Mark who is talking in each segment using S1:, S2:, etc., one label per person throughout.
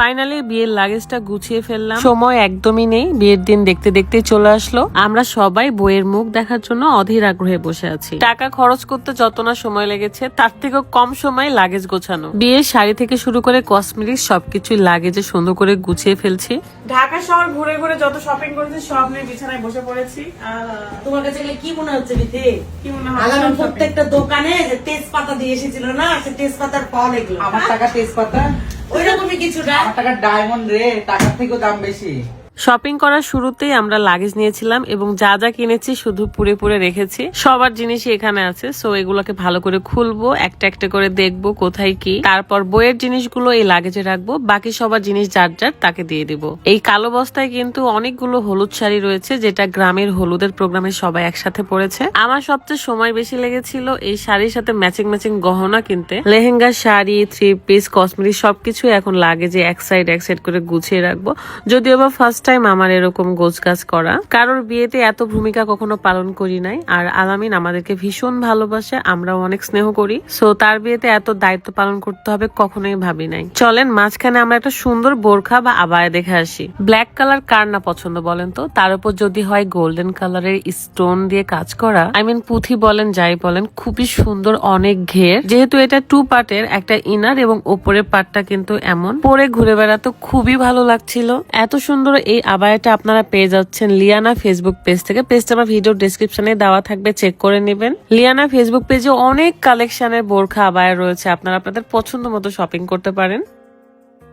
S1: Finally বিয়ের লাগেজটা গুছিয়ে ফেললাম। সময় একদমই নেই বিয়ের দিন দেখতে দেখতে চলে আসলো। আমরা সবাই বইয়ের মুখ দেখার জন্য অধীর আগ্রহে বসে আছি। টাকা খরচ করতে যত না সময় লেগেছে তার থেকেও কম সময় লাগেজ গোছানো। বিয়ের শাড়ি থেকে শুরু করে কসমেটিক্স সবকিছু লাগেজে সুন্দর করে গুছিয়ে ফেলছি।
S2: ঢাকা শহর ঘুরে ঘুরে যত শপিং করেছি সব নিয়ে বিছানায় বসে পড়েছি।
S3: তোমার কাছে কি মনে হচ্ছে বিথি
S2: কি মনে হয়
S3: আলাদা প্রত্যেকটা দোকানে তেজপাতা দিয়ে এসেছিল না সে তেজপাতার ফল এগুলো।
S4: আমার টাকা তেজপাতা?
S3: ওই কিছু কিছুটা
S4: টাকা ডায়মন্ড রে টাকার থেকেও দাম বেশি।
S1: শপিং করার শুরুতেই আমরা লাগেজ নিয়েছিলাম এবং যা যা কিনেছি শুধু পুরে পুরে রেখেছি। সবার জিনিসই এখানে আছে সো এগুলোকে ভালো করে খুলবো, একটা একটা করে দেখব কোথায় কি। তারপর বইয়ের জিনিসগুলো এই লাগেজে রাখব, বাকি সবার জিনিস যার যার তাকে দিয়ে দিব। এই কালো বস্তায় কিন্তু অনেকগুলো হলুদ শাড়ি রয়েছে, যেটা গ্রামের হলুদের প্রোগ্রামে সবাই একসাথে পড়েছে আমার সবচেয়ে সময় বেশি লেগেছিল এই শাড়ির সাথে ম্যাচিং ম্যাচিং গহনা কিনতে। Lehenga sari three piece cosmetic সবকিছু এখন লাগেজে এক সাইড এক সাইড করে গুছিয়ে রাখব। যদিও বা ফার্স্ট টাইম আমার এরকম গোছ গাছ করা। কারোর বিয়েতে এত ভূমিকা কখনো পালন করি নাই। আর আলামিন আমাদেরকে ভীষণ ভালোবাসে, আমরাও অনেক স্নেহ করি। সো তার বিয়েতে এত দায়িত্ব পালন করতে হবে কখনোই ভাবি নাই। চলেন, মাঝখানে আমরা একটা সুন্দর বোরখা বা আবায়া দেখে আসি। ব্ল্যাক কালার কার না পছন্দ বলেন তো? তার উপর যদি হয় গোল্ডেন কালারের স্টোন দিয়ে কাজ করা। আই মিন পুঁথি বলেন, যাই বলেন, খুবই সুন্দর, অনেক ঘের। যেহেতু এটা টু পার্টের একটা ইনার এবং ওপরের পার্টটা কিন্তু এমন। পরে ঘুরে বেড়াতে খুবই ভালো লাগছিল। এত সুন্দর এই আবায়াটা আপনারা পেয়ে যাচ্ছেন লিয়ানা ফেসবুক পেজ থেকে। পেজটা আমার ভিডিও ডিসক্রিপশনে দেওয়া থাকবে চেক করে নেবেন। লিয়ানা ফেসবুক পেজে অনেক কালেকশনের বোরখা আবায় রয়েছে। আপনারা আপনাদের পছন্দ মতো শপিং করতে পারেন।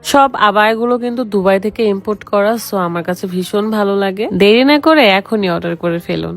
S1: সব আবায়গুলো কিন্তু দুবাই থেকে ইম্পোর্ট করা সো আমার কাছে ভীষণ ভালো লাগে। দেরি না করে এখনই অর্ডার করে ফেলুন।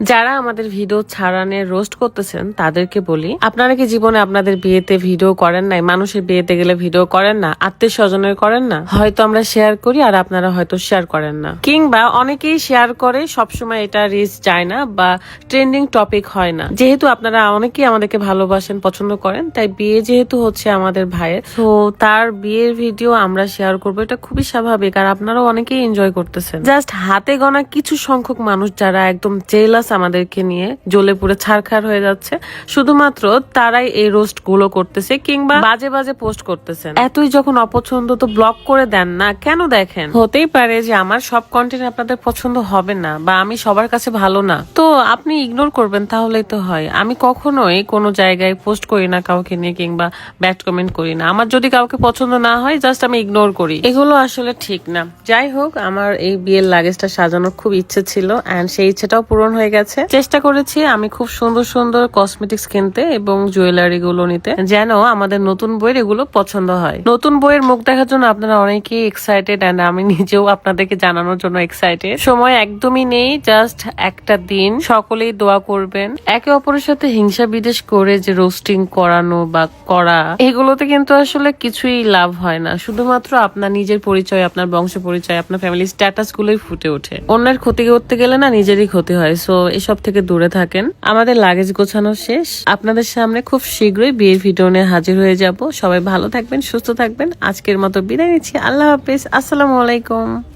S1: যারা আমাদের ভিডিও ছাড়ানে রোস্ট করতেছেন, তাদেরকে বলি, আপনারা কি জীবনে আপনাদের বিয়েতে ভিডিও করেন নাই? মানুষের বিয়েতে গেলে ভিডিও করেন না? আত্মীয় স্বজনের করেন না? হয়তো আমরা শেয়ার করি আর আপনারা হয়তো শেয়ার করেন না। কিংবা অনেকেই শেয়ার করে, সবসময় এটা রিচ যায় না বা ট্রেন্ডিং টপিক হয় না। যেহেতু আপনারা অনেকেই আমাদেরকে ভালোবাসেন, পছন্দ করেন, তাই বিয়ে যেহেতু হচ্ছে আমাদের ভাইয়ের, তো তার বিয়ের ভিডিও আমরা শেয়ার করব। এটা খুবই স্বাভাবিক আর আপনারাও অনেকেই এনজয় করতেছেন। জাস্ট হাতে গোনা কিছু সংখ্যক মানুষ যারা একদম জেলাস আমাদেরকে নিয়ে জ্বলে পুড়ে ছাড়খার হয়ে যাচ্ছে। শুধুমাত্র তারাই এই রোস্টগুলো করতেছে কিংবা বাজে বাজে পোস্ট করতেছেন। এতই যখন অপছন্দ তো ব্লক করে দেন না, কেন দেখেন? হতেই পারে যে আমার সব কন্টেন্ট আপনাদের পছন্দ হবে না বা আমি সবার কাছে ভালো না। তো আপনি ইগনোর করবেন, তাহলেই তো হয়। আমি কখনোই কোনো জায়গায় পোস্ট করি না কাউকে নিয়ে কিংবা ব্যাড কমেন্ট করি না। আমার যদি কাউকে পছন্দ না হয় জাস্ট আমি ইগনোর করি। এগুলো আসলে ঠিক না। যাই হোক, আমার এই বিয়ের লাগেজটা সাজানোর খুব ইচ্ছে ছিল অ্যান্ড সেই ইচ্ছেটাও পূরণ হয়ে গেছে। চেষ্টা করেছি আমি খুব সুন্দর সুন্দর কসমেটিক্স কিনতে এবং জুয়েলারি গুলো নিতে। যেন আমাদের নতুন বইয়ের এগুলো পছন্দ হয়। নতুন বইয়ের মুখ দেখার জন্য আপনারা অনেকেই এক্সাইটেড অ্যান্ড আমি নিজেও আপনাদেরকে জানানোর জন্য এক্সাইটেড সময় একদমই নেই জাস্ট একটা দিন। সকলেই দোয়া করবেন। একে অপরের সাথে হিংসা বিদেশ করে যে রোস্টিং করানো বা করা, এগুলোতে কিন্তু আসলে কিছুই লাভ হয় না। শুধুমাত্র আপনার নিজের পরিচয়, আপনার বংশ পরিচয়, আপনার ফ্যামিলি স্ট্যাটাস গুলোই ফুটে ওঠে। অন্যের ক্ষতি করতে গেলে না নিজেরই ক্ষতি হয়। সো এসব থেকে দূরে থাকেন। আমাদের লাগেজ গোছানো শেষ। আপনাদের সামনে খুব শীঘ্রই বিয়ের ভিডিও নিয়ে হাজির হয়ে যাব। সবাই ভালো থাকবেন, সুস্থ থাকবেন। আজকের মতো বিদায় নিচ্ছি। আল্লাহ হাফিজ। আসসালামু আলাইকুম।